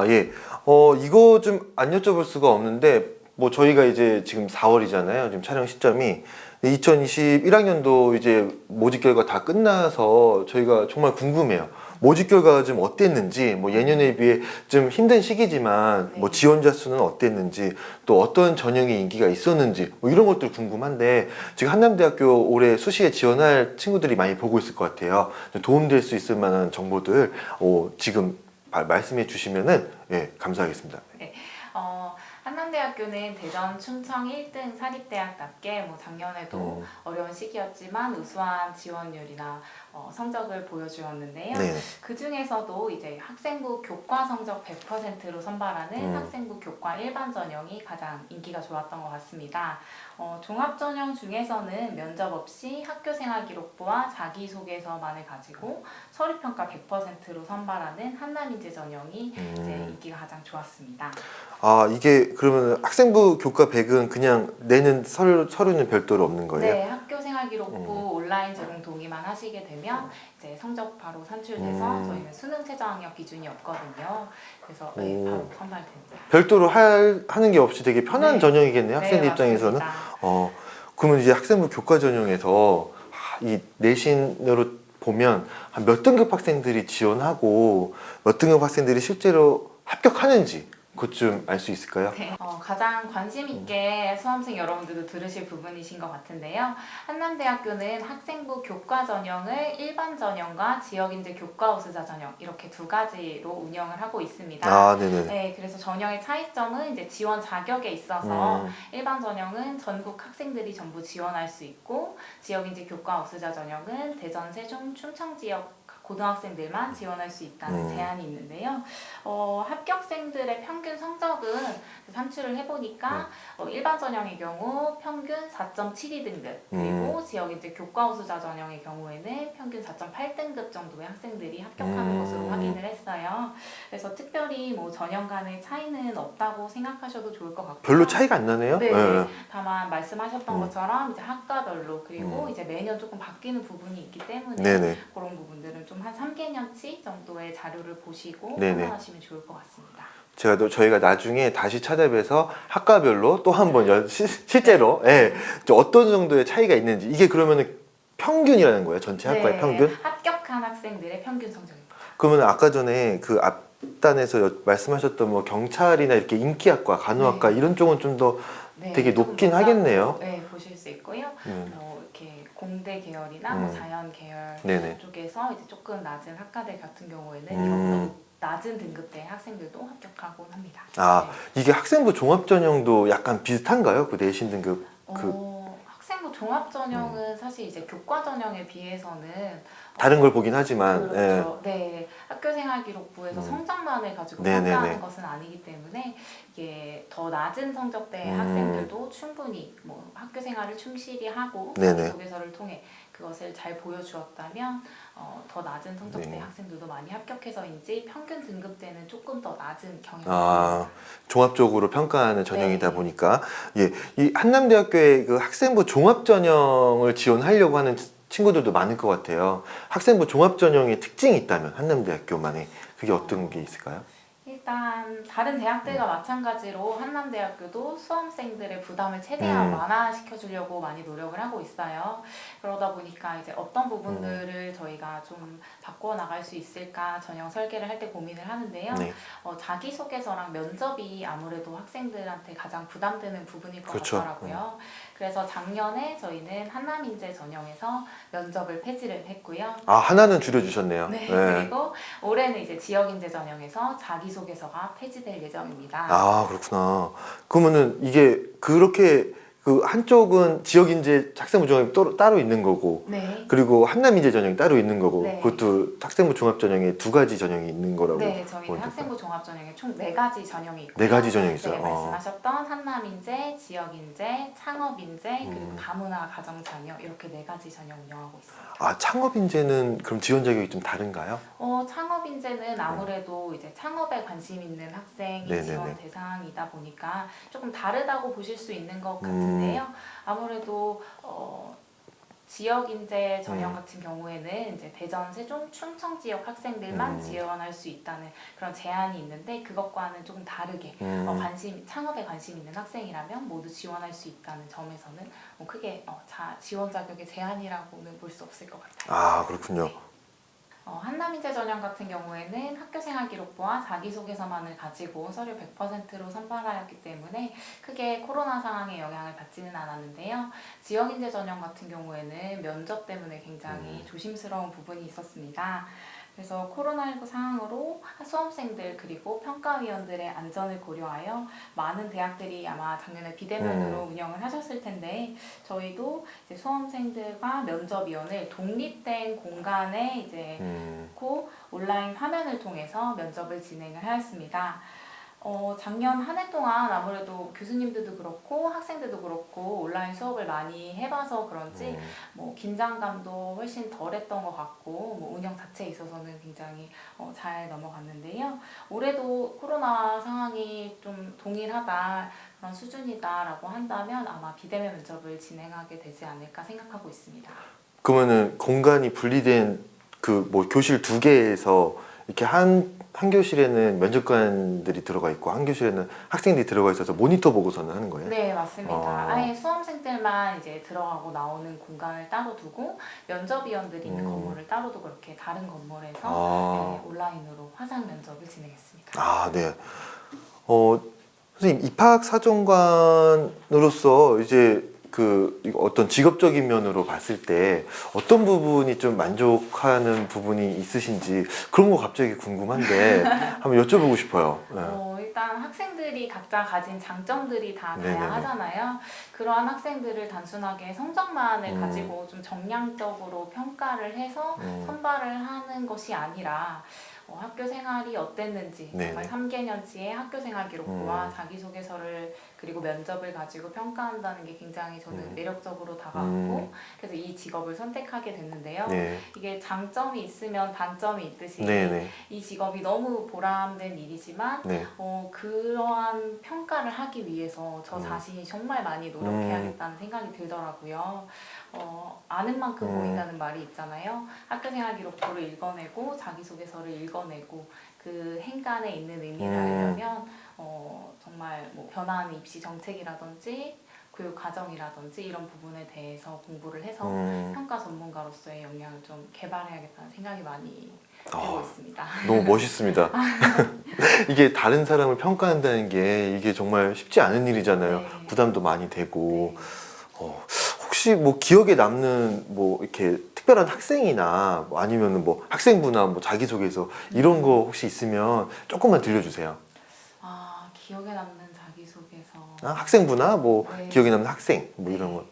아, 예. 어, 이거 좀 안 여쭤볼 수가 없는데, 뭐, 저희가 이제 지금 4월이잖아요. 지금 촬영 시점이. 2021학년도 이제 모집 결과 다 끝나서 저희가 정말 궁금해요. 모집 결과가 좀 어땠는지, 뭐, 예년에 비해 좀 힘든 시기지만, 뭐, 네. 지원자 수는 어땠는지, 또 어떤 전형의 인기가 있었는지, 뭐, 이런 것들 궁금한데, 지금 한남대학교 올해 수시에 지원할 친구들이 많이 보고 있을 것 같아요. 도움될 수 있을 만한 정보들, 어, 지금 말- 말씀해 주시면은, 예, 감사하겠습니다. 어, 한남대학교는 대전 충청 1등 사립대학답게 뭐 작년에도 음. 어려운 시기였지만 우수한 지원율이나 어, 성적을 보여주었는데요. 네. 그 중에서도 이제 학생부 교과 성적 100%로 선발하는 음. 학생부 교과 일반 전형이 가장 인기가 좋았던 것 같습니다. 어, 종합 전형 중에서는 면접 없이 학교 생활 기록부와 자기 소개서만을 가지고 서류 평가 100%로 선발하는 한남인재 전형이 이제 음. 인기가 가장 좋았습니다. 아, 이게 그러면 학생부 교과 100은 그냥 내는 서류, 서류는 별도로 없는 거예요? 네, 학교 생활 기록부 음. 온라인 제공 동의만 하시게 되면 이제 성적 바로 산출돼서 음. 저희는 수능 최저학력 기준이 없거든요. 그래서 네, 오. 바로 선발됩니다. 별도로 할, 하는 게 없이 되게 편한 네. 전형이겠네요, 학생들 네, 입장에서는. 맞습니다. 어, 그러면 이제 학생부 교과 전형에서 아, 이 내신으로 보면 한 몇 등급 학생들이 지원하고 몇 등급 학생들이 실제로 합격하는지 그것 좀 알 수 있을까요? 네, 어, 가장 관심 있게 수험생 여러분들도 들으실 부분이신 것 같은데요. 한남대학교는 학생부 교과 전형을 일반 전형과 지역인재 교과 우수자 전형 이렇게 두 가지로 운영을 하고 있습니다. 아, 네네네. 네, 그래서 전형의 차이점은 이제 지원 자격에 있어서 음, 일반 전형은 전국 학생들이 전부 지원할 수 있고 지역인재 교과 우수자 전형은 대전, 세종, 충청 지역 고등학생들만 지원할 수 있다는 음. 제한이 있는데요. 어, 합격생들의 평균 성적은 산출을 해보니까 어, 일반 전형의 경우 평균 4.72 등급 그리고 지역인재 교과 우수자 전형의 경우에는 평균 4.8등급 정도의 학생들이 합격하는 음. 것으로 확인을 했어요. 그래서 특별히 뭐 전형 간의 차이는 없다고 생각하셔도 좋을 것 같고요. 별로 차이가 안 나네요. 네, 예. 다만 말씀하셨던 음. 것처럼 이제 학과별로 그리고 음. 이제 매년 조금 바뀌는 부분이 있기 때문에 네네. 그런 부분들은 좀한 3개년치 정도의 자료를 보시고 네네. 판단하시면 좋을 것 같습니다. 제가 또 저희가 나중에 다시 찾아뵈서 학과별로 또 한번 실제로 예, 저 어떤 정도의 차이가 있는지 이게 그러면은 평균이라는 거예요 전체 학과의 네, 평균? 합격한 학생들의 평균 성적입니다. 그러면 아까 전에 그 앞단에서 여- 말씀하셨던 뭐 경찰이나 이렇게 인기학과, 간호학과 네. 이런 쪽은 좀 더 네, 되게 높긴 하겠네요. 네, 보실 수 있고요. 음, 뭐 이렇게 공대 계열이나 뭐 음. 자연 계열 네네. 쪽에서 이제 조금 낮은 학과들 같은 경우에는 음. 낮은 등급대 학생들도 합격하곤 합니다. 아 네. 이게 학생부 종합 전형도 약간 비슷한가요? 그 내신 등급 그 어, 학생부 종합 전형은 사실 이제 교과 전형에 비해서는 다른 걸 보긴 하지만 예. 그렇죠. 네, 학교 생활 기록부에서 음. 성적만을 가지고 네네네. 평가하는 것은 아니기 때문에 이게 더 낮은 성적대의 음. 학생들도 충분히 뭐 학교 생활을 충실히 하고 네네. 자기소개서를 통해 그것을 잘 보여주었다면 어, 더 낮은 성적대 네. 의 학생들도 많이 합격해서인지 평균 등급대는 조금 더 낮은 경향이 아, 종합적으로 평가하는 전형이다 네. 보니까 예, 이 한남대학교의 그 학생부 종합 전형을 지원하려고 하는 친구들도 많을 것 같아요. 학생부 종합 전형의 특징이 있다면 한남대학교만의 그게 어떤 게 있을까요? 일단 다른 대학들과 마찬가지로 한남대학교도 수험생들의 부담을 최대한 음. 완화시켜 주려고 많이 노력을 하고 있어요. 그러다 보니까 이제 어떤 부분들을 저희가 좀 바꿔 나갈 수 있을까 전형 설계를 할 때 고민을 하는데요. 네, 어, 자기소개서랑 면접이 아무래도 학생들한테 가장 부담되는 부분일 것 그렇죠. 같더라고요. 그래서 작년에 저희는 한남인재 전형에서 면접을 폐지를 했고요. 아 하나는 줄여주셨네요. 네, 예. 그리고 올해는 이제 지역인재 전형에서 자기소개 서가 폐지될 예정입니다. 아 그렇구나. 그러면은 이게 그렇게 그 한쪽은 지역 인재 학생부 전형이 따로, 따로 있는 거고 네. 그리고 한남 인재 전형이 따로 있는 거고 네. 그것도 학생부 종합 전형에 두 가지 전형이 있는 거라고. 네, 저희는 보니까. 학생부 종합 전형에 총 네 가지 전형이 있고 네 가지 전형이 있어요. 네, 어. 말씀하셨던 한남 인재, 지역 인재, 창업 인재, 그리고 음. 다문화 가정 자녀 이렇게 네 가지 전형 운영하고 있습니다. 아 창업 인재는 그럼 지원 자격이 좀 다른가요? 어, 창업 인재는 아무래도 이제 창업에 관심 있는 학생이 네네네. 지원 대상이다 보니까 조금 다르다고 보실 수 있는 것 음. 같은데 요. 아무래도 어, 지역 인재 전형 음. 같은 경우에는 이제 대전, 세종, 충청 지역 학생들만 음. 지원할 수 있다는 그런 제한이 있는데 그것과는 조금 다르게 음. 어, 관심 창업에 관심 있는 학생이라면 모두 지원할 수 있다는 점에서는 뭐 크게 어, 자, 지원 자격의 제한이라고는 볼 수 없을 것 같아요. 아 그렇군요. 어, 한남인재 전형 같은 경우에는 학교생활 기록부와 자기소개서만을 가지고 서류 100%로 선발하였기 때문에 크게 코로나 상황에 영향을 받지는 않았는데요. 지역인재 전형 같은 경우에는 면접 때문에 굉장히 음. 조심스러운 부분이 있었습니다. 그래서 코로나19 상황으로 수험생들 그리고 평가위원들의 안전을 고려하여 많은 대학들이 아마 작년에 비대면으로 운영을 하셨을 텐데 저희도 이제 수험생들과 면접위원을 독립된 공간에 이제 음. 놓고 온라인 화면을 통해서 면접을 진행을 하였습니다. 어, 작년 한 해 동안 아무래도 교수님들도 그렇고 학생들도 그렇고 온라인 수업을 많이 해봐서 그런지 음. 뭐 긴장감도 훨씬 덜했던 것 같고 뭐 운영 자체에 있어서는 굉장히 어, 잘 넘어갔는데요. 올해도 코로나 상황이 좀 동일하다 그런 수준이다라고 한다면 아마 비대면 면접을 진행하게 되지 않을까 생각하고 있습니다. 그러면은 공간이 분리된 그 뭐 교실 두 개에서 이렇게 한, 한 교실에는 면접관들이 들어가 있고 한 교실에는 학생들이 들어가 있어서 모니터 보고서는 하는 거예요? 네, 맞습니다. 아. 아예 수험생들만 이제 들어가고 나오는 공간을 따로 두고 면접위원들이 있는 음. 건물을 따로 두고 이렇게 다른 건물에서 아, 네, 온라인으로 화상 면접을 진행했습니다. 아 네. 어, 선생님 입학 사정관으로서 이제 그 어떤 직업적인 면으로 봤을 때 어떤 부분이 좀 만족하는 부분이 있으신지 그런 거 갑자기 궁금한데 한번 여쭤보고 싶어요. 네. 어, 일단 학생들이 각자 가진 장점들이 다 네네네. 다양하잖아요. 그러한 학생들을 단순하게 성적만을 음. 가지고 좀 정량적으로 평가를 해서 음. 선발을 하는 것이 아니라 어, 학교 생활이 어땠는지 네네. 정말 3개년치의 학교 생활 기록부와 음. 자기소개서를 그리고 면접을 가지고 평가한다는 게 굉장히 저는 음. 매력적으로 다가왔고 음. 그래서 이 직업을 선택하게 됐는데요. 네. 이게 장점이 있으면 단점이 있듯이 네네. 이 직업이 너무 보람된 일이지만 네. 어, 그러한 평가를 하기 위해서 저 음. 자신이 정말 많이 노력해야겠다는 생각이 들더라고요. 어, 아는 만큼 음. 보인다는 말이 있잖아요. 학교 생활 기록부를 읽어내고 자기소개서를 읽어 내고 그 행간에 있는 의미를 음. 알려면 어, 정말 뭐 변화하는 입시 정책이라든지 교육 과정이라든지 이런 부분에 대해서 공부를 해서 음. 평가 전문가로서의 역량을 좀 개발해야겠다는 생각이 많이 들고 아. 있습니다. 너무 멋있습니다. 이게 다른 사람을 평가한다는 게 이게 정말 쉽지 않은 일이잖아요. 네. 부담도 많이 되고. 네. 어, 혹시 뭐 기억에 남는 뭐 이렇게 특별한 학생이나 뭐 아니면은 뭐 학생부나 뭐 자기소개서 이런 거 혹시 있으면 조금만 들려주세요. 아 기억에 남는 자기소개서 아, 학생부나 뭐 네. 기억에 남는 학생 뭐 이런 거.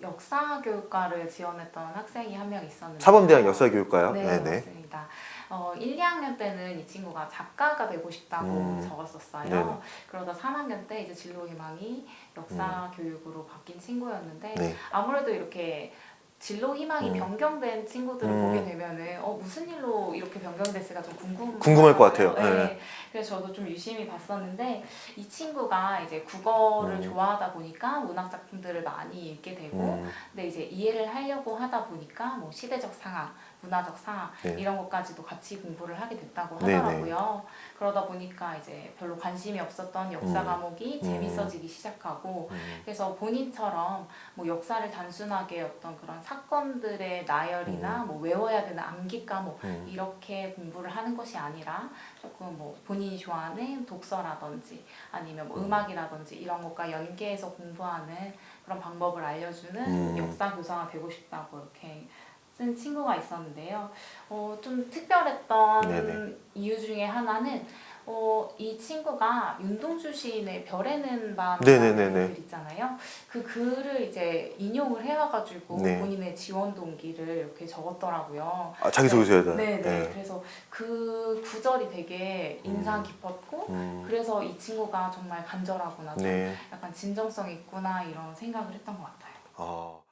역사 교육과를 지원했던 학생이 한 명 있었는데 사범대학 역사교육과요? 네. 맞습니다. 어, 1, 2학년 때는 이 친구가 작가가 되고 싶다고 음. 적었었어요. 네네. 그러다 3학년 때 이제 진로 희망이 역사 교육으로 바뀐 친구였는데 네. 아무래도 이렇게 진로 희망이 음. 변경된 친구들을 음. 보게 되면은 어 무슨 일로 이렇게 변경됐을까 좀 궁금 궁금할 것 같아요. 네. 네. 그래서 저도 좀 유심히 봤었는데 이 친구가 이제 국어를 음. 좋아하다 보니까 문학 작품들을 많이 읽게 되고 음, 근데 이제 이해를 하려고 하다 보니까 뭐 시대적 상황, 문화적 상황 네. 이런 것까지도 같이 공부를 하게 됐다고 네네. 하더라고요. 그러다 보니까 이제 별로 관심이 없었던 역사 음. 과목이 음. 재밌어지기 시작하고 음, 그래서 본인처럼 뭐 역사를 단순하게 어떤 그런 사건들의 나열이나 뭐 외워야 되는 암기 과목 음. 이렇게 공부를 하는 것이 아니라 조금 뭐 본인이 좋아하는 독서라든지 아니면 뭐 음. 음악이라든지 이런 것과 연계해서 공부하는 그런 방법을 알려주는 음. 역사 교사가 되고 싶다고 이렇게 쓴 친구가 있었는데요. 어, 좀 특별했던 네네. 이유 중에 하나는 어, 이 친구가 윤동주 시인의 별에는 밤이라는. 글 있잖아요. 그 글을 이제 인용을 해와가지고 네. 본인의 지원 동기를 이렇게 적었더라고요. 아, 자기소개서에다. 네, 네. 그래서 그 구절이 되게 인상 음. 깊었고 음, 그래서 이 친구가 정말 간절하구나, 좀 네. 약간 진정성 있구나 이런 생각을 했던 것 같아요. 아.